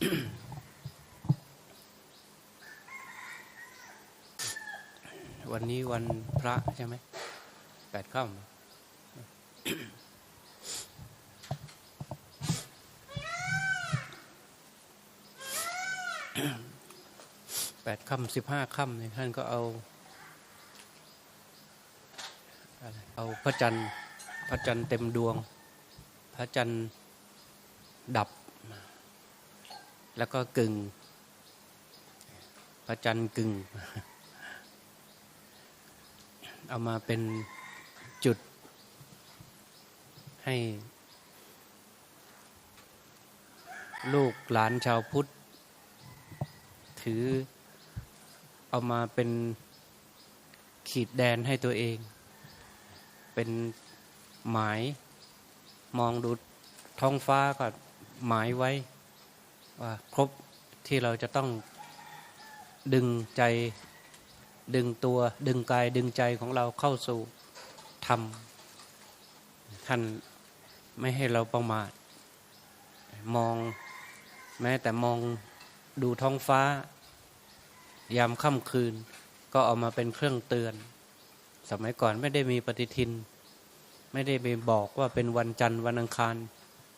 วันนี้วันพระใช่ไหมแปดค่ำแปดค่ำสิบห้าค่ำเนี่ยท่านก็เอาอเอาพระจันทร์พระจันทร์เต็มดวง พระจันทร์ดับ แล้วก็กึ่งพระจันทร์กึ่ง เอามาเป็นจุดให้ ลูกหลานชาวพุทธ ถือเอามาเป็นขีดแดนให้ตัวเอง เป็นหมายมองดูท้องฟ้าก็หมายไว้ ว่าครบที่เราจะต้องดึงใจดึงตัว ดึงกายดึงใจของเราเข้าสู่ธรรมท่านไม่ให้เราประมาทมองแม้แต่มองดูท้องฟ้า ยามค่ำคืน ก็เอามาเป็นเครื่องเตือน สมัยก่อนไม่ได้มีปฏิทิน ไม่ได้ไปบอกว่าเป็นวันจันทร์วันอังคาร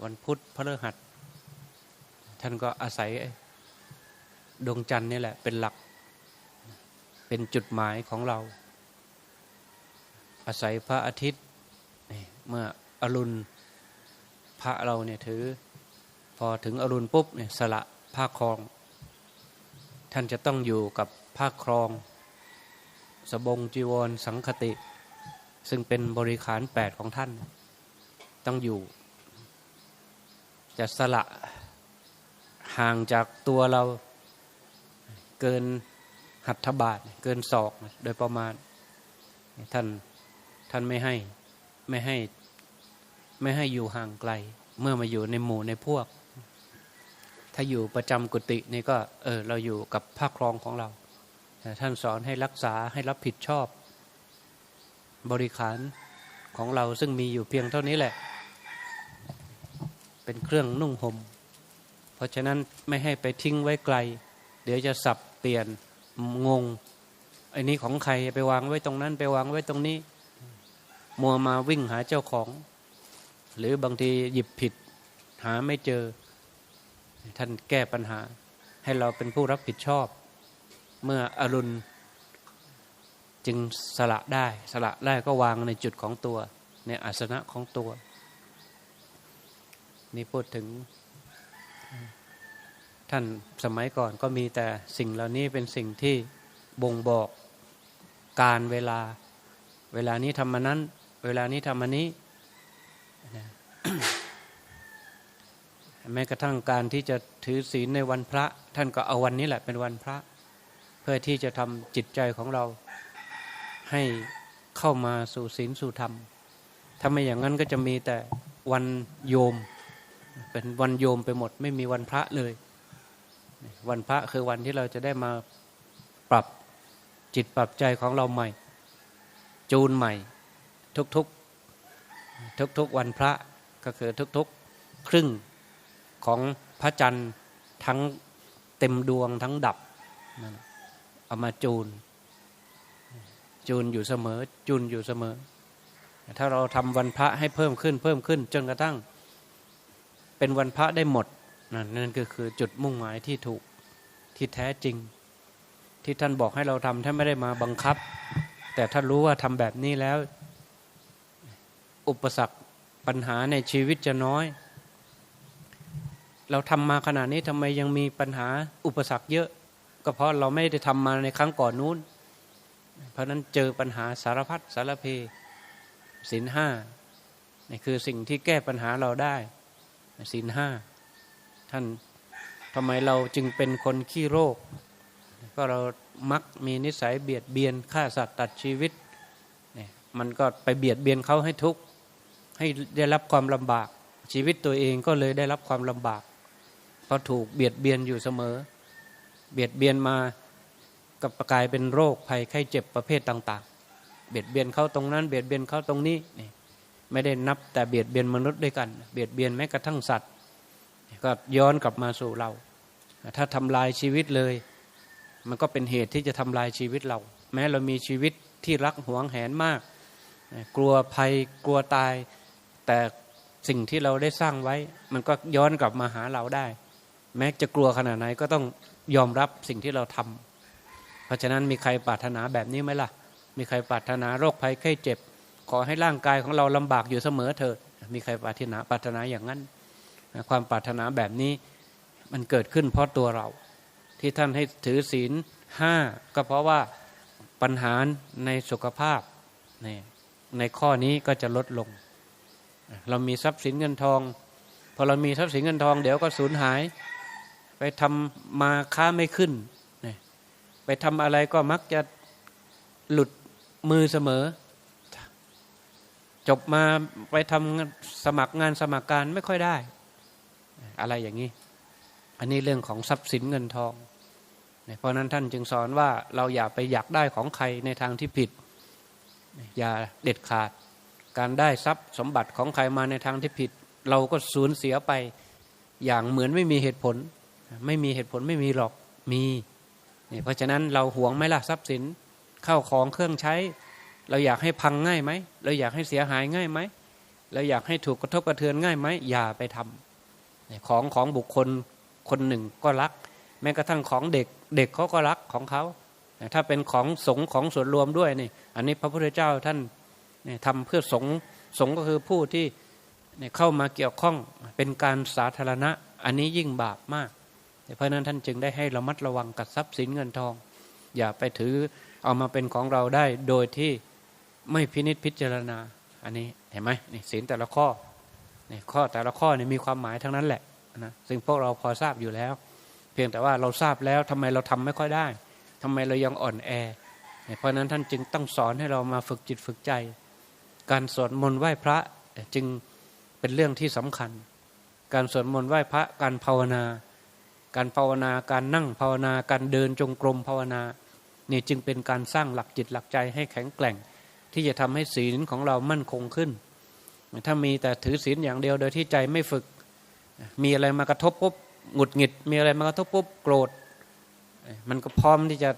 วันพุธพฤหัส ท่านก็อาศัยดวงจันทร์นี่แหละ เป็นหลัก เป็นจุดหมายของเรา อาศัยพระอาทิตย์เมื่ออรุณพระเราเนี่ยถือ พอถึงอรุณปุ๊บเนี่ยสละผ้าครอง ท่านจะต้องอยู่กับผ้าครอง สบงจีวรสังคติ ซึ่งเป็นบริขารแปดของท่าน ต้องอยู่ จะสละ ห่างจากตัวเราเกินหัตถบาทเกินศอกโดยประมาณ ท่านท่านไม่ให้ไม่ให้ไม่ให้อยู่ห่างไกล เมื่อมาอยู่ในหมู่ในพวก ถ้าอยู่ประจำกุฏินี่ก็เออเราอยู่กับภาคครองของเราแต่ท่านสอนให้รักษาให้รับผิดชอบ บริขารของเราซึ่งมีอยู่เพียงเท่านี้แหละ เป็นเครื่องนุ่งหม่ม ราะฉะนั้นไม่ให้ไปทิ้งไว้ไกล เดี๋ยวจะสับเปลี่ยนงงไอ้นี้ของใครไปวางไว้ตรงนั้น ไปวางไว้ตรงนี้ มัวมาวิ่งหาเจ้าของ หรือบางทีหยิบผิด หาไม่เจอ ท่านแก้ปัญหา ให้เราเป็นผู้รับผิดชอบ เมื่ออรุณ จึงสละได้สละได้ก็วางในจุดของตัว ในอาสนะของตัว นี่พูดถึง ท่านสมัยก่อนก็มีแต่สิ่งเหล่านี้เป็นสิ่งที่บ่งบอกการเวลา เวลานี้ทำมานั้น เวลานี้ทำมานี้แม้กระทั่งการที่จะถือศีลในวันพระ ท่านก็เอาวันนี้แหละเป็นวันพระ เพื่อที่จะทำจิตใจของเรา ให้เข้ามาสู่ศีลสู่ธรรมถ้าไม่อย่างนั้นก็จะมีแต่วันโยม เป็นวันโยมไปหมด ไม่มีวันพระเลย วันพระคือวันที่เราจะได้มาปรับจิตปรับใจของเราใหม่ จูนใหม่ ทุกๆ ทุกๆวันพระก็คือทุกๆ ครึ่งของพระจันทร์ทั้งเต็มดวงทั้งดับเอามาจูน จูนอยู่เสมอ จูนอยู่เสมอ ถ้าเราทำวันพระให้เพิ่มขึ้นเพิ่มขึ้นจนกระทั่ง เป็นวันพระได้หมดนั่นนั่นก็คือจุดมุ่งหมายที่ถูกที่แท้จริง ที่ท่านบอกให้เราทำท่านไม่ได้มาบังคับ แต่ท่านรู้ว่าทำแบบนี้แล้ว อุปสรรคปัญหาในชีวิตจะน้อย เราทำมาขนาดนี้ทำไมยังมีปัญหาอุปสรรคเยอะ ก็เพราะเราไม่ได้ทำมาในครั้งก่อนนู้น เพราะนั้นเจอปัญหาสารพัดสารเพศีลห้านี่คือสิ่งที่แก้ปัญหาเราได้ ศีลห้าท่านทำไมเราจึงเป็นคนขี้โรค ก็เรามักมีนิสัยเบียดเบียนฆ่าสัตว์ตัดชีวิตเนี่ยมันก็ไปเบียดเบียนเขาให้ทุกข์ให้ได้รับความลำบาก ชีวิตตัวเองก็เลยได้รับความลำบากเพราะถูกเบียดเบียนอยู่เสมอ เบียดเบียนมากับกลายเป็นโรคภัยไข้เจ็บประเภทต่าง ๆ เบียดเบียนเขาตรงนั้น เบียดเบียนเขาตรงนี้นี่ ไม่ได้นับแต่เบียดเบียนมนุษย์ด้วยกัน เบียดเบียนแม้กระทั่งสัตว์ ก็ย้อนกลับมาสู่เรา ถ้าทำลายชีวิตเลย มันก็เป็นเหตุที่จะทำลายชีวิตเรา แม้เรามีชีวิตที่รักหวงแหนมาก กลัวภัยกลัวตาย แต่สิ่งที่เราได้สร้างไว้ มันก็ย้อนกลับมาหาเราได้ แม้จะกลัวขนาดไหนก็ต้องยอมรับสิ่งที่เราทำเพราะฉะนั้นมีใครปรารถนาแบบนี้ไหมล่ะ มีใครปรารถนาโรคภัยไข้เจ็บ ขอให้ร่างกายของเราลำบากอยู่เสมอเถิดมีใครปรารถนาปรารถนาอย่างนั้น ความปรารถนาแบบนี้มันเกิดขึ้นเพราะตัวเรา ที่ท่านให้ถือศีลห้าก็เพราะว่าปัญหาในสุขภาพในในข้อนี้ก็จะลดลง เรามีทรัพย์สินเงินทองพอเรามีทรัพย์สินเงินทองเดี๋ยวก็สูญหาย ไปทำมาค้าไม่ขึ้น ไปทำอะไรก็มักจะหลุดมือเสมอ จบมาไปทำสมัครงานสมัครการไม่ค่อยได้ อะไรอย่างนี้ อันนี้เรื่องของทรัพย์สินเงินทอง เพราะนั้นท่านจึงสอนว่าเราอย่าไปอยากได้ของใครในทางที่ผิด อย่าเด็ดขาด การได้ทรัพย์สมบัติของใครมาในทางที่ผิด เราก็สูญเสียไปอย่างเหมือนไม่มีเหตุผล ไม่มีเหตุผลไม่มีหรอกมี เพราะฉะนั้นเราหวงไหมล่ะทรัพย์สินเข้าของเครื่องใช้ เราอยากให้พังง่ายไหมเราอยากให้เสียหายง่ายไหมเราอยากให้ถูกกระทบกระเทือนง่ายไหมอย่าไปทำของของบุคคลคนหนึ่งก็รัก แม้กระทั่งของเด็กเด็กเขาก็รักของเขาถ้าเป็นของสงของส่วนรวมด้วยนี่อันนี้พระพุทธเจ้าท่านทำเพื่อสงสงก็คือผู้ที่เข้ามาเกี่ยวข้องเป็นการสาธารณะ อันนี้ยิ่งบาปมาก เพราะนั้นท่านจึงได้ให้ระมัดระวังกับทรัพย์สินเงินทอง อย่าไปถือเอามาเป็นของเราได้โดยที่ ไม่พินิษพิจารณา อันนี้เห็นไหมนี่ศีลแต่ละข้อนี่ข้อแต่ละข้อนี่มีความหมายทั้งนั้นแหละนะซึ่งพวกเราพอทราบอยู่แล้ว เพียงแต่ว่าเราทราบแล้วทำไมเราทำไม่ค่อยได้ทำไมเรายังอ่อนแอ เพราะนั้นท่านจึงต้องสอนให้เรามาฝึกจิตฝึกใจ การสวดมนต์ไหว้พระจึงเป็นเรื่องที่สำคัญ การสวดมนต์ไหว้พระการภาวนา การภาวนาการนั่งภาวนาการเดินจงกรมภาวนานี่จึงเป็นการสร้างหลักจิตหลักใจให้แข็งแกร่ง ที่จะทำให้ศีลของเรามั่นคงขึ้น ถ้ามีแต่ถือศีลอย่างเดียวโดยที่ใจไม่ฝึก มีอะไรมากระทบปุ๊บหงุดหงิด มีอะไรมากระทบปุ๊บโกรธ มันก็พร้อมที่จะ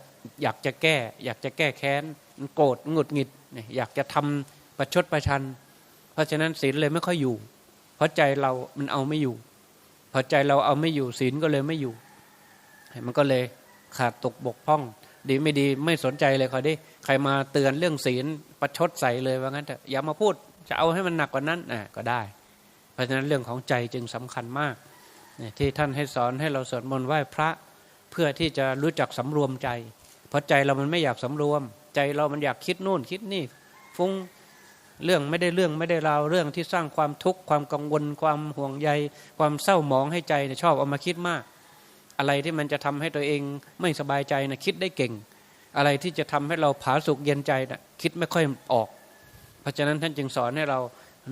อยากจะแก้ อยากจะแก้แค้นมันโกรธหงุดหงิด อยากจะทำประชดประชัน เพราะฉะนั้นศีลเลยไม่ค่อยอยู่ เพราะใจเรามันเอาไม่อยู่พอใจเราเอาไม่อยู่ศีลก็เลยไม่อยู่ มันก็เลยขาดตกบกพร่อง ดีไม่ดีไม่สนใจเลยคอยดิใครมาเตือนเรื่องศีลประชดใส่เลยว่างั้นเถอะอย่ามาพูดจะเอาให้มันหนักกว่านั้นอะก็ได้ เพราะฉะนั้นเรื่องของใจจึงสำคัญมากที่ท่านให้สอนให้เราสวดมนต์ไหว้พระเพื่อที่จะรู้จักสำรวมใจ เพราะใจเรามันไม่อยากสำรวม ใจเรามันอยากคิดนู่นคิดนี่ ฟุ้งเรื่องไม่ได้เรื่องไม่ได้ราวเรื่องที่สร้างความทุกข์ความกังวล ความห่วงใย ความเศร้าหมองให้ใจชอบเอามาคิดมาก อะไรที่มันจะทำให้ตัวเองไม่สบายใจนะคิดได้เก่ง อะไรที่จะทำให้เราผาสุกเย็นใจนะคิดไม่ค่อยออก เพราะฉะนั้นท่านจึงสอนให้เรา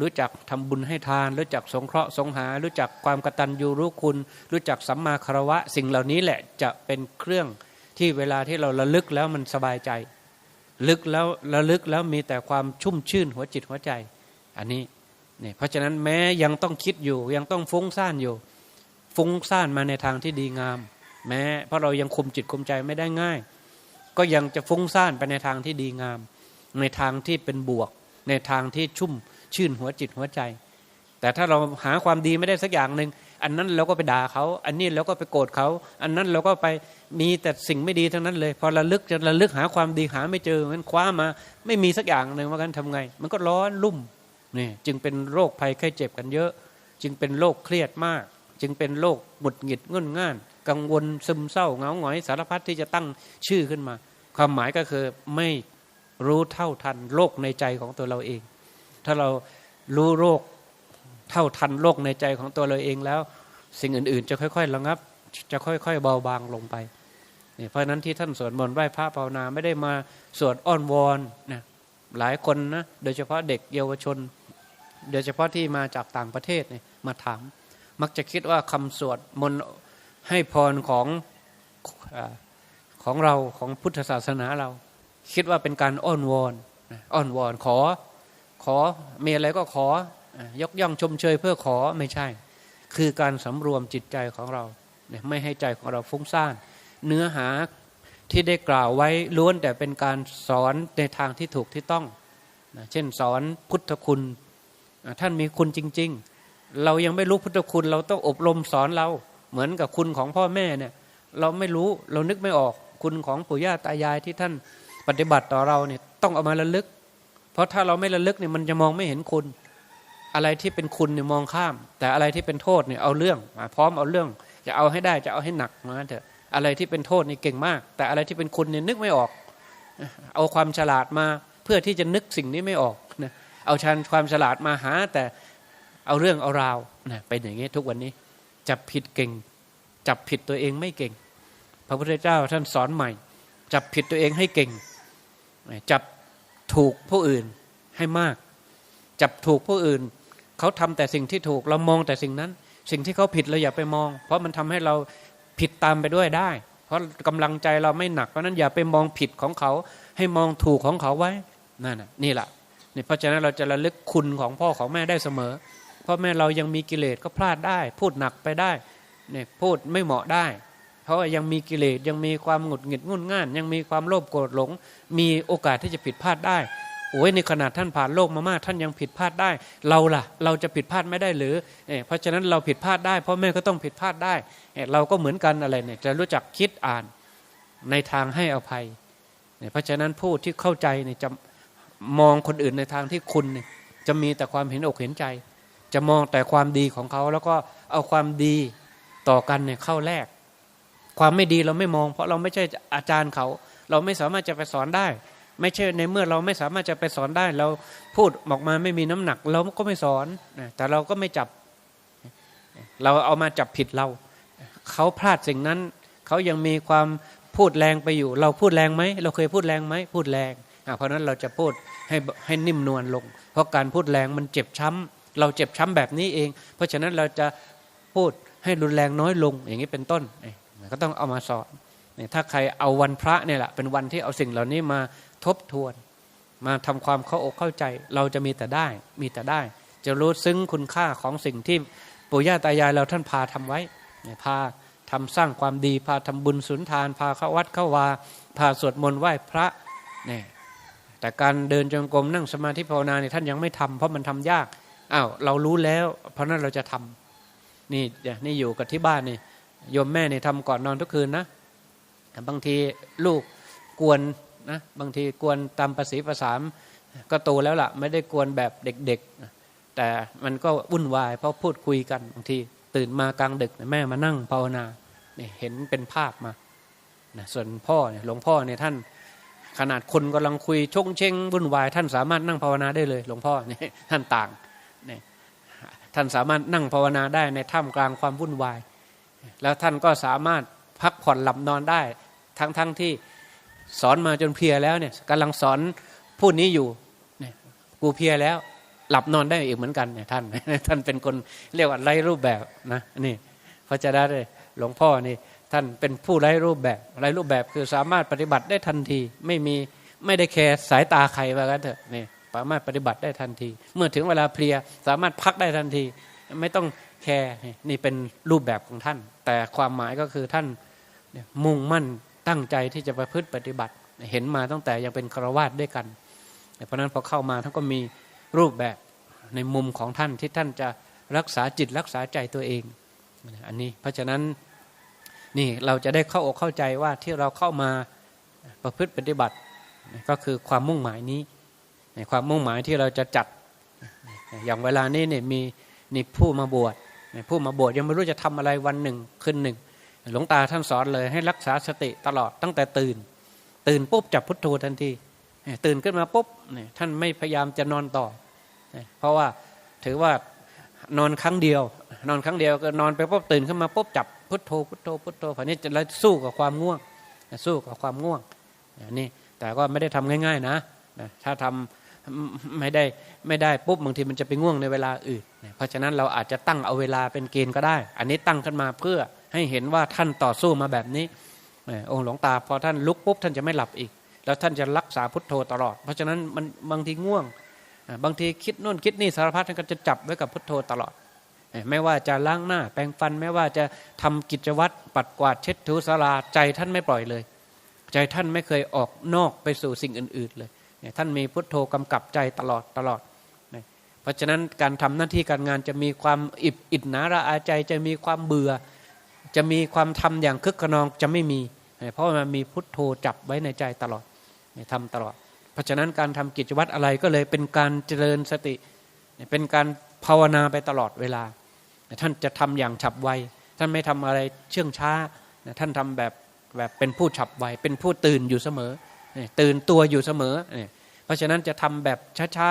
รู้จักทำบุญให้ทาน รู้จักสงเคราะห์สงหา รู้จักความกตัญญูรู้คุณ รู้จักสัมมาคารวะ สิ่งเหล่านี้แหละจะเป็นเครื่องที่เวลาที่เราระลึกแล้วมันสบายใจ ลึกแล้วระลึกแล้วมีแต่ความชุ่มชื่นหัวจิตหัวใจ อันนี้เนี่ยเพราะฉะนั้นแม้ยังต้องคิดอยู่ยังต้องฟุ้งซ่านอยู่ ฟุ้งซ่านมาในทางที่ดีงาม แม้ เพราะเรายังคุมจิตคุมใจไม่ได้ง่าย ก็ยังจะฟุ้งซ่านไปในทางที่ดีงาม ในทางที่เป็นบวก ในทางที่ชุ่มชื่นหัวจิตหัวใจ แต่ถ้าเราหาความดีไม่ได้สักอย่างหนึ่งอันนั้นเราก็ไปด่าเขา อันนี้เราก็ไปโกรธเขา อันนั้นเราก็ไปมีแต่สิ่งไม่ดีทั้งนั้นเลย พอระลึกจะระลึกหาความดีหาไม่เจอมันคว้ามา ไม่มีสักอย่างหนึ่งว่ากันทำไง มันก็ร้อนลุ่มนี่จึงเป็นโรคภัยไข้เจ็บกันเยอะ จึงเป็นโรคเครียดมาก จึงเป็นโรคหงุดหงิดงุนง่าน กังวลซึมเศร้าเหงาหงอยสารพัดที่จะตั้งชื่อขึ้นมา ความหมายก็คือไม่รู้เท่าทันโรคในใจของตัวเราเอง ถ้าเรารู้โรคเท่าทันโรคในใจของตัวเราเองแล้ว สิ่งอื่นๆ จะค่อยๆระงับ จะค่อยๆเบาบางลงไปนี่เพราะนั้นที่ท่านสวดมนต์ไหว้พระภาวนาไม่ได้มาสวดอ้อนวอนนะหลายคนนะโดยเฉพาะเด็กเยาวชน โดยเฉพาะที่มาจากต่างประเทศเนี่ยมาถาม มักจะคิดว่าคำสวดมนต์ให้พรของของเราของพุทธศาสนาเรา คิดว่าเป็นการอ้อนวอนอ้อนวอนขอ ขอมีอะไรก็ขอยกย่องชมเชยเพื่อขอไม่ใช่ คือการสำรวมจิตใจของเราไม่ให้ใจของเราฟุ้งซ่านเนื้อหาที่ได้กล่าวไว้ล้วนแต่เป็นการสอนในทางที่ถูกที่ต้องนะเช่นสอนพุทธคุณ ท่านมีคุณจริง ๆ เรายังไม่รู้พุทธคุณ เราต้องอบรมสอนเรา เหมือนกับคุณของพ่อแม่เนี่ย เราไม่รู้เรานึกไม่ออกคุณของปู่ย่าตายายที่ท่านปฏิบัติต่อเราเนี่ยต้องเอามาระลึก เพราะถ้าเราไม่ระลึกเนี่ยมันจะมองไม่เห็นคุณ อะไรที่เป็นคุณเนี่ยมองข้าม แต่อะไรที่เป็นโทษเนี่ยเอาเรื่องมาพร้อมเอาเรื่อง จะเอาให้ได้จะเอาให้หนักมาเถอะอะไรที่เป็นโทษนี่เก่งมาก แต่อะไรที่เป็นคุณเนี่ยนึกไม่ออก เอาความฉลาดมาเพื่อที่จะนึกสิ่งนี้ไม่ออกนะเอาชันความฉลาดมาหา แต่ เอาเรื่องเอาราวนะเป็นอย่างนี้ทุกวันนี้จับผิดเก่ง จับผิดตัวเองไม่เก่ง พระพุทธเจ้าท่านสอนใหม่ จับผิดตัวเองให้เก่ง จับถูกผู้อื่นให้มาก จับถูกผู้อื่น เขาทำแต่สิ่งที่ถูกเรามองแต่สิ่งนั้น สิ่งที่เขาผิดเราอย่าไปมอง เพราะมันทำให้เราผิดตามไปด้วยได้ เพราะกำลังใจเราไม่หนักเพราะนั้นอย่าไปมองผิดของเขา ให้มองถูกของเขาไว้นั่นนี่แหละนี่เพราะฉะนั้นเราจะระลึกคุณของพ่อของแม่ได้เสมอ เพราะแม่เรายังมีกิเลสก็พลาดได้ พูดหนักไปได้เนี่ยพูดไม่เหมาะได้ เพราะยังมีกิเลสยังมีความหงุดหงิดงุนง่าน ยังมีความโลภโกรธหลง มีโอกาสที่จะผิดพลาดได้โอ้ยในขนาดท่านผ่านโลกมามากท่านยังผิดพลาดได้ เราล่ะ เราจะผิดพลาดไม่ได้หรือเเพราะฉะนั้นเราผิดพลาดได้พ่อแม่ก็ต้องผิดพลาดได้เราก็เหมือนกันอะไรเนี่ยจะรู้จักคิดอ่านในทางให้อภัยเพราะฉะนั้นผู้ที่เข้าใจเนี่ยจะมองคนอื่นในทางที่คุณเนี่ยจะมีแต่ความเห็นอกเห็นใจ จะมองแต่ความดีของเขาแล้วก็เอาความดีต่อกันเนี่ยเข้าแลกความไม่ดีเราไม่มอง เพราะเราไม่ใช่อาจารย์เขา เราไม่สามารถจะไปสอนได้ ไม่ใช่ในเมื่อเราไม่สามารถจะไปสอนได้ เราพูดออกมาไม่มีน้ำหนัก เราก็ไม่สอนแต่เราก็ไม่จับ เราเอามาจับผิดเรา เขาพลาดสิ่งนั้น เขายังมีความพูดแรงไปอยู่ เราพูดแรงไหมเราเคยพูดแรงไหมพูดแรงเพราะนั้นเราจะพูดให้ให้นิ่มนวลลง เพราะการพูดแรงมันเจ็บช้ำ เราเจ็บช้ำแบบนี้เอง เพราะฉะนั้นเราจะพูดให้รุนแรงน้อยลงอย่างนี้เป็นต้นก็ต้องเอามาสอนถ้าใครเอาวันพระเนี่ยแหละเป็นวันที่เอาสิ่งเหล่านี้มาทบทวน มาทำความเข้าอกเข้าใจ เราจะมีแต่ได้ มีแต่ได้ จะรู้ซึ้งคุณค่าของสิ่งที่ปู่ย่าตายายเราท่านพาทำไว้พาทำสร้างความดีพาทำบุญสุนทาน พาเข้าวัดเข้าวาพาสวดมนต์ไหว้พระเนี่ยแต่การเดินจงกรมนั่งสมาธิภาวนาเนี่ยท่านยังไม่ทำเพราะมันทำยาก อ้าวเรารู้แล้ว เพราะนั้นเราจะทำนี่เนี่อยู่กับที่บ้านนี่โยมแม่เนี่ยทำก่อนนอนทุกคืนนะบางทีลูกกวนนะบางทีกวนตามภาษีภาษามก็โตแล้วล่ะ ไม่ได้กวนแบบเด็กๆ แต่มันก็วุ่นวายเพราะพูดคุยกันบางทีตื่นมากลางดึกแม่มานั่งภาวนาเนี่ยเห็นเป็นภาพมานะส่วนพ่อเนี่ยหลวงพ่อเนี่ยท่านขนาดคนกำลังคุยชงเชงวุ่นวาย ท่านสามารถนั่งภาวนาได้เลย หลวงพ่อเนี่ยท่านต่าง ท่านสามารถนั่งภาวนาได้ในท่ามกลางความวุ่นวาย แล้วท่านก็สามารถพักผ่อนหลับนอนได้ ทั้งๆทที่สอนมาจนเพียแล้วเนี่ยกำลังสอนผู้นี้อยู่เนี่ยกูเพียแล้วหลับนอนได้อีกเหมือนกันเนี่ยท่านท่านเป็นคนเรียกว่าไร้รูปแบบนะนี่พระเจ้าได้หลวงพ่อนี่ท่านเป็นผู้ไร้รูปแบบไร้รูปแบบคือสามารถปฏิบัติได้ทันทีไม่มีไม่ได้แคร์สายตาใครว่ากันเถอะนี่ สามารถปฏิบัติได้ทันที เมื่อถึงเวลาเพลียสามารถพักได้ทันที ไม่ต้องแคร์นี่เป็นรูปแบบของท่าน แต่ความหมายก็คือท่านมุ่งมั่นตั้งใจที่จะประพฤติปฏิบัติ เห็นมาตั้งแต่ยังเป็นครวาสด้วยกันเพราะนั้นพอเข้ามาท่านก็มีรูปแบบในมุมของท่านที่ท่านจะรักษาจิตรักษาใจตัวเอง อันนี้เพราะฉะนั้นนี่เราจะได้เข้าอกเข้าใจว่าที่เราเข้ามาประพฤติปฏิบัติก็คือความมุ่งหมายนี้ ในความมุ่งหมายที่เราจะจัด อย่างเวลานี้เนี่ยมีนี่ผู้มาบวชผู้มาบวชยังไม่รู้จะทำอะไรวันหนึ่งคืนหนึ่ง หลวงตาท่านสอนเลยให้รักษาสติตลอดตั้งแต่ตื่น ตื่นปุ๊บจับพุทโธทันทีตื่นขึ้นมาปุ๊บท่านไม่พยายามจะนอนต่อ เพราะว่าถือว่านอนครั้งเดียว นอนครั้งเดียวก็นอนไปปุ๊บตื่นขึ้นมาปุ๊บจับพุทโธพุทโธพุทโธฝันนี้จะสู้กับความง่วง สู้กับความง่วงนี่แต่ก็ไม่ได้ทำง่าย ๆนะถ้าทำ ไม่ได้ไม่ได้ปุ๊บบางทีมันจะไปง่วงในเวลาอื่น เพราะฉะนั้นเราอาจจะตั้งเอาเวลาเป็นเกณฑ์ก็ได้ อันนี้ตั้งขึ้นมาเพื่อให้เห็นว่าท่านต่อสู้มาแบบนี้องค์หลวงตาพอท่านลุกปุ๊บท่านจะไม่หลับอีก แล้วท่านจะรักษาพุทโธตลอด เพราะฉะนั้นมันบางทีง่วง บางทีคิดนู่นคิดนี่สารพัดท่านก็จะจับไว้กับพุทโธตลอด ไม่ว่าจะล้างหน้า แปรงฟันไม่ว่าจะทำกิจวัตรปัดกวาดเช็ดถูสาราใจท่านไม่ปล่อยเลย ใจท่านไม่เคยออกนอกไปสู่สิ่งอื่น ๆเลยเนี่ย ท่านมีพุทโธกำกับใจตลอดตลอด เพราะฉะนั้นการทำหน้าที่การงานจะมีความอิบอิดหนาระอาใจจะมีความเบื่อ จะมีความทำอย่างคึกขนองจะไม่มี เพราะมันมีพุทโธจับไว้ในใจตลอดทำตลอด เพราะฉะนั้นการทำกิจวัตรอะไรก็เลยเป็นการเจริญสติ เป็นการภาวนาไปตลอดเวลา ท่านจะทำอย่างฉับไว ท่านไม่ทำอะไรเชื่องช้า ท่านทำแบบแบบเป็นผู้ฉับไว เป็นผู้ตื่นอยู่เสมอ ตื่นตัวอยู่เสมอเพราะฉะนั้นจะทำแบบช้า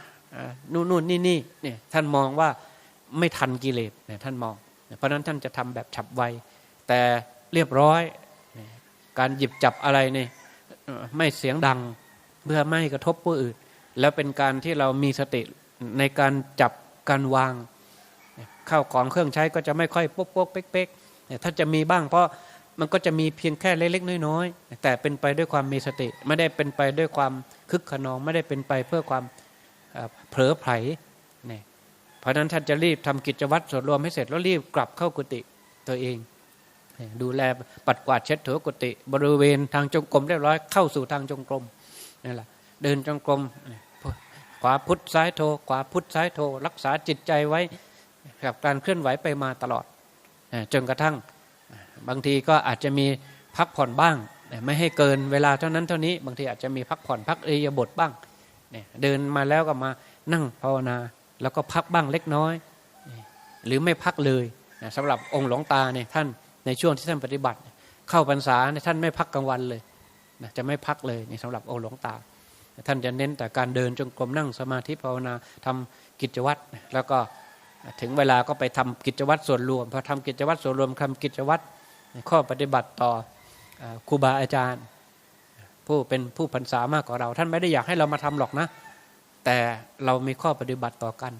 ๆนู่นนู่นนี่นี่เนี่ยท่านมองว่าไม่ทันกิเลสเนี่ยท่านมอง เพราะนั้นท่านจะทำแบบฉับไว แต่เรียบร้อย การหยิบจับอะไรเนี่ยไม่เสียงดังเพื่อไม่กระทบผู้อื่น แล้วเป็นการที่เรามีสติในการจับการวางข้าวของเครื่องใช้ก็จะไม่ค่อยปุ๊กปุ๊กเป๊กเป๊กถ้าจะมีบ้างเพราะ มันก็จะมีเพียงแค่เล็กๆน้อยๆแต่เป็นไปด้วยความมีสติ ไม่ได้เป็นไปด้วยความคึกขนอง ไม่ได้เป็นไปเพื่อความเผลอไผลเนี่ยเพราะนั้นท่านจะรีบทำกิจวัตรส่วนรวมให้เสร็จแล้วรีบกลับเข้ากุฏิตัวเอง ดูแลปัดกวาดเช็ดถูกุฏิบริเวณทางจงกรมเรียบร้อยเข้าสู่ทางจงกรมนี่แหละเดินจงกรมขวาพุทธซ้ายโทขวาพุทธซ้ายโท รักษาจิตใจไว้กับการเคลื่อนไหวไปมาตลอดจนกระทั่ง บางทีก็อาจจะมีพักผ่อนบ้าง ไม่ให้เกินเวลาเท่านั้นเท่านี้ บางทีอาจจะมีพักผ่อนพักเอียบทบ้างเดินมาแล้วก็มานั่งภาวนา แล้วก็พักบ้างเล็กน้อย หรือไม่พักเลยสำหรับองค์หลวงตาเนี่ยท่านในช่วงที่ท่านปฏิบัติ เข้าพรรษาท่านไม่พักกลางวันเลยจะไม่พักเลยนี่สำหรับองค์หลวงตา ท่านจะเน้นแต่การเดินจงกรมนั่งสมาธิภาวนาทำกิจวัตรแล้วก็ถึงเวลาก็ไปทำกิจวัตรส่วนรวมพอทำกิจวัตรส่วนรวมทำกิจวัตร ข้อปฏิบัติต่อครูบาอาจารย์ ผู้เป็นผู้พรรษามากกว่าเรา ท่านไม่ได้อยากให้เรามาทำหรอกนะ แต่เรามีข้อปฏิบัติต่อกัน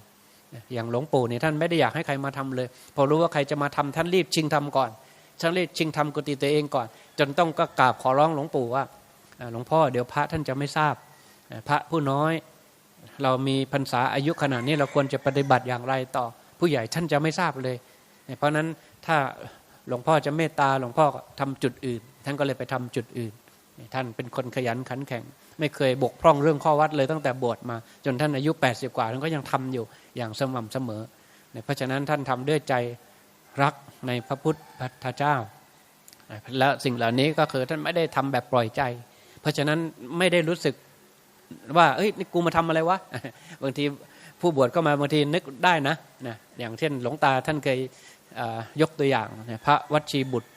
อย่างหลวงปู่เนี่ยท่านไม่ได้อยากให้ใครมาทำเลย พอรู้ว่าใครจะมาทำท่านรีบชิงทำก่อนท่านรีบชิงทำกุฏิตัวเองก่อน จนต้องก็กราบขอร้องหลวงปู่ว่าหลวงพ่อเดี๋ยวพระท่านจะไม่ทราบ พระผู้น้อยเรามีพรรษาอายุขนาดนี้เราควรจะปฏิบัติอย่างไรต่อ ผู้ใหญ่ท่านจะไม่ทราบเลย เพราะนั้นถ้า หลวงพ่อจะเมตตาหลวงพ่อทำจุดอื่น ท่านก็เลยไปทำจุดอื่น ท่านเป็นคนขยันขันแข็ง ไม่เคยบกพร่องเรื่องข้อวัดเลยตั้งแต่บวชมา จนท่านอายุ 80 กว่าท่านก็ยังทำอยู่อย่างสม่ำเสมอ เพราะฉะนั้นท่านทำด้วยใจรักในพระพุทธเจ้า และสิ่งเหล่านี้ก็คือท่านไม่ได้ทำแบบปล่อยใจ เพราะฉะนั้นไม่ได้รู้สึกว่าเอ้ยนี่กูมาทำอะไรวะบางทีผู้บวชก็มาบางทีนึกได้นะนะอย่างเช่นหลวงตาท่านเคย ยกตัวอย่างพระวัชีบุตร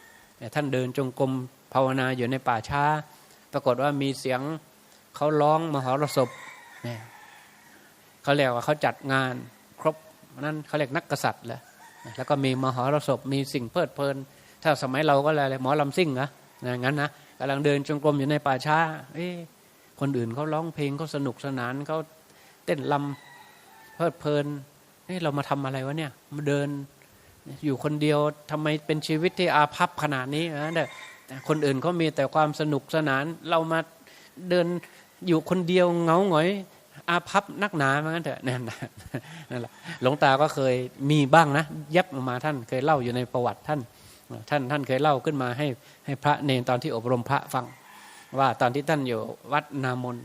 ท่านเดินจงกรมภาวนาอยู่ในป่าช้า ปรากฏว่ามีเสียงเขาร้องมหรสพเนี่ยเขาเรียกว่าเขาจัดงานครบนั่นเขาเรียกนักกษัตริย์แหละแล้วก็มีมหรสพมีสิ่งเพลิดเพลิน ถ้าสมัยเราก็อะไรหมอลำซิ่งนะอย่างนั้นนะกำลังเดินจงกรมอยู่ในป่าช้า เอ้คนอื่นเขาร้องเพลงเขาสนุกสนานเขาเต้นลำเพลิดเพลินเฮ้เรามาทำอะไรวะเนี่ยมาเดิน อยู่คนเดียวทำไมเป็นชีวิตที่อาภัพขนาดนี้นะแต่คนอื่นเขามีแต่ความสนุกสนานเรามาเดินอยู่คนเดียวเงาหงอย อาภัพนักหนาเหมือนกันเถอะนั่นแหละหลวงตาก็เคยมีบ้างนะยับออกมาท่านเคยเล่าอยู่ในประวัติท่าน ท่านท่านเคยเล่าขึ้นมาให้ให้พระเนรตอนที่อบรมพระฟัง ว่าตอนที่ท่านอยู่วัดนามน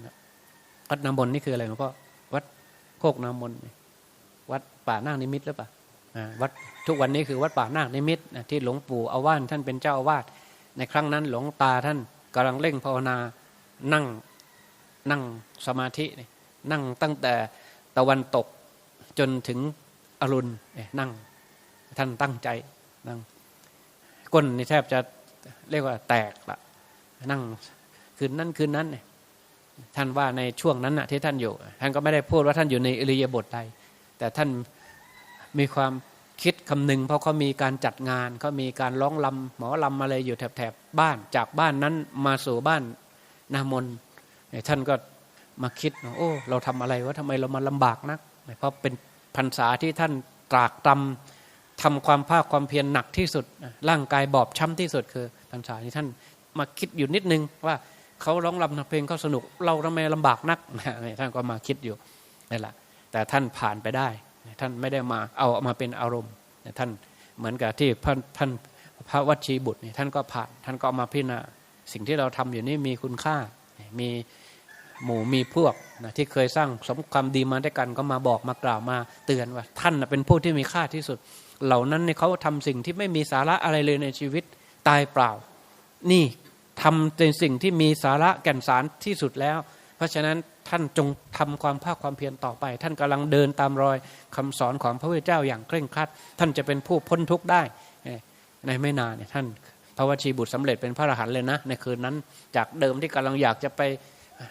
วัดนามนนี่คืออะไรหลวงพ่อวัดโคกนามนวัดป่านาคนิมิตหรือเปล่า วัดทุกวันนี้คือวัดป่านาคนิมิตที่หลวงปู่อาว่านท่านเป็นเจ้าอาวาสในครั้งนั้นหลวงตาท่านกำลังเร่งภาวนานั่งนั่งสมาธินั่งตั้งแต่ตะวันตกจนถึงอรุณนั่งท่านตั้งใจนั่งก้นนี่แทบจะเรียกว่าแตกละนั่งคืนนั้นคืนนั้นท่านว่าในช่วงนั้นนะที่ท่านอยู่ท่านก็ไม่ได้พูดว่าท่านอยู่ในอิริยาบถใดแต่ท่าน มีความคิดคำนึง เพราะเขามีการจัดงานเขามีการร้องลำหมอลำอะไรอยู่แถบๆบ้านจากบ้านนั้นมาสู่บ้านนามนท่านก็มาคิดโอ้เราทำอะไรวะทำไมเรามาลำบากนัก เพราะเป็นพรรษาที่ท่านตรากตำทำความภาคความเพียรหนักที่สุด ร่างกายบอบช้ำที่สุดคือพรรษาที่ท่านมาคิดอยู่นิดนึงว่าเขาร้องรำเพลงเขาสนุก เราทำไมลำบากนักท่านก็มาคิดอยู่นี่แหละแต่ท่านผ่านไปได้ ท่านไม่ได้มาเอามาเป็นอารมณ์ท่านเหมือนกับที่ท่านท่านพระวัชีบุตรนี่ท่านก็ผ่านท่านก็เอามาพิจารณาสิ่งที่เราทำอยู่นี่มีคุณค่า มีหมู่มีพวกนะที่เคยสร้างสมความดีมาด้วยกันก็มาบอกมากล่าวมาเตือนว่า ท่านเป็นผู้ที่มีค่าที่สุด เหล่านั้นเนี่ยเขาทำสิ่งที่ไม่มีสาระอะไรเลยในชีวิตตายเปล่า นี่ทำในสิ่งที่มีสาระแก่นสารที่สุดแล้ว เพราะฉะนั้น ท่านจงทำความภาคความเพียรต่อไป ท่านกำลังเดินตามรอยคำสอนของพระพุทธเจ้าอย่างเคร่งครัด ท่านจะเป็นผู้พ้นทุกข์ได้ในไม่นานเนี่ยท่านพระวชีบุตรสำเร็จเป็นพระอรหันต์เลยนะในคืนนั้นจากเดิมที่กำลังอยากจะไป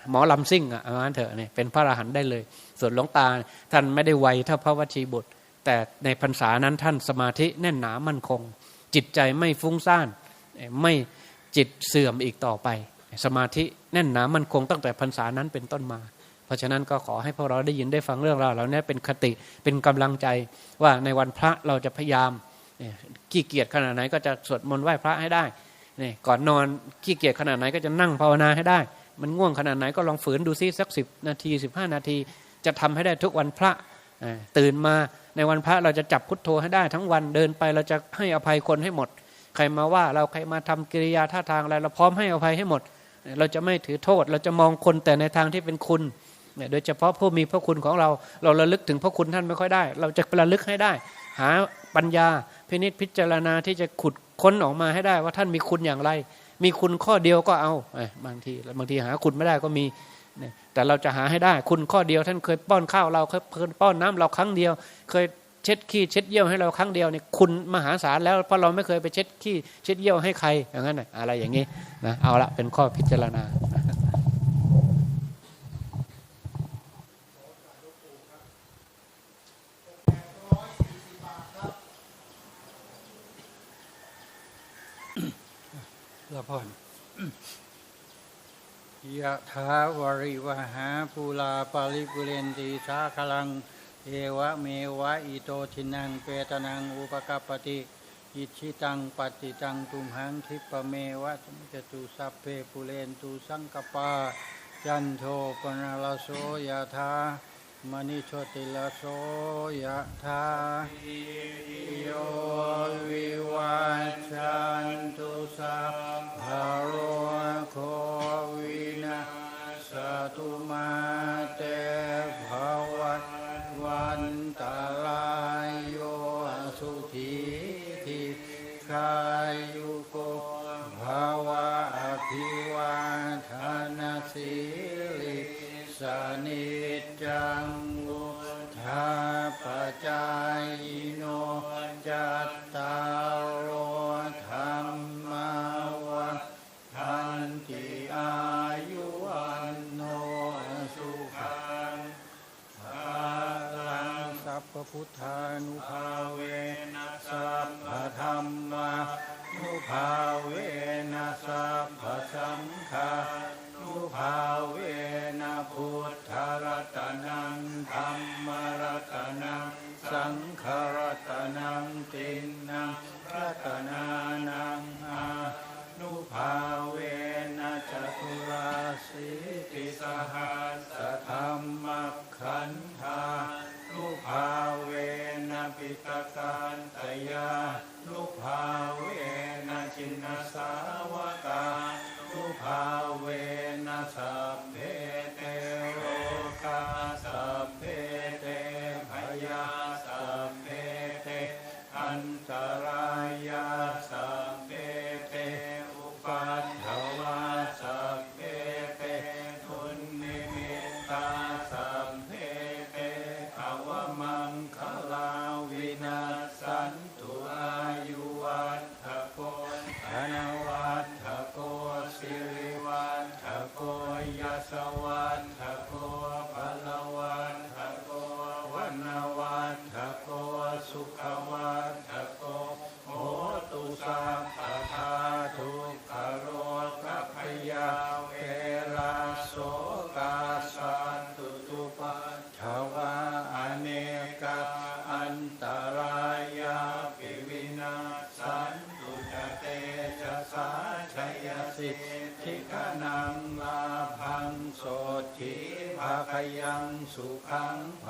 หมอลำซิ่งอะอาเถอะเนี่ยเป็นพระอรหันต์ได้เลย ส่วนหลวงตาท่านไม่ได้ไวเท่าพระวชีบุตร แต่ในพรรษานั้นท่านสมาธิแน่นหนามั่นคง จิตใจไม่ฟุ้งซ่านไม่จิตเสื่อมอีกต่อไป สมาธิแน่นหนามันคงตั้งแต่พรรษานั้นเป็นต้นมา เพราะฉะนั้นก็ขอให้พวกเราได้ยินได้ฟังเรื่องราวเหล่านี้เป็นคติเป็นกำลังใจว่าในวันพระเราจะพยายามขี้เกียจขนาดไหนก็จะสวดมนต์ไหว้พระให้ได้นี่ก่อนนอนขี้เกียจขนาดไหนก็จะนั่งภาวนาให้ได้ มันง่วงขนาดไหนก็ลองฝืนดูซิสักสิบนาทีสิบห้านาที จะทำให้ได้ทุกวันพระตื่นมาในวันพระเราจะจับพุทโธให้ได้ทั้งวันเดินไปเราจะให้อภัยคนให้หมด ใครมาว่าเราใครมาทำกิริยาท่าทางอะไรเราพร้อมให้อภัยให้หมด เราจะไม่ถือโทษ เราจะมองคนแต่ในทางที่เป็นคุณโดยเฉพาะผู้มีพระคุณของเรา เราระลึกถึงพระคุณท่านไม่ค่อยได้ เราจะระลึกให้ได้ หาปัญญาพินิจพิจารณาที่จะขุดค้นออกมาให้ได้ว่าท่านมีคุณอย่างไร มีคุณข้อเดียวก็เอาบางทีบางทีหาคุณไม่ได้ก็มีแต่เราจะหาให้ได้ คุณข้อเดียว ท่านเคยป้อนข้าวเราเคยป้อนน้ำเราครั้งเดียว เคย เช็ดขี้เช็ดเยี่ยวให้เราครั้งเดียวเนี่ยคุณมหาศาลแล้วเพราะเราไม่เคยไปเช็ดขี้เช็ดเยี่ยวให้ใครอย่างนั้นอะไรอย่างนี้นะเอาละเป็นข้อพิจารณาละพรยะถาวริวหาภูลาปาริปุเรนตีสาคลัง เอวะเมวะอิโตทินังเปตนังอุปกปติ อิชิตังปฏิตังตุมหังทิปเมวะสมจตุสัพเพปุเรนตุสังกปา จันโทปนาลโสยะถามณิโชติลโสยะถาโยวิวัชชันตุสัพพะโรโควินาสตุมาเต จายโนจัตตารโอธรรมวันทันติอายุวันโนสุขังภาลังสัพพุทธานุภาเวนัสสัพพธรรมานุภาเวนัสสัพพสังฆานุภาเวนะพุทธรัตนังธรรม สังฆรั สุขังภ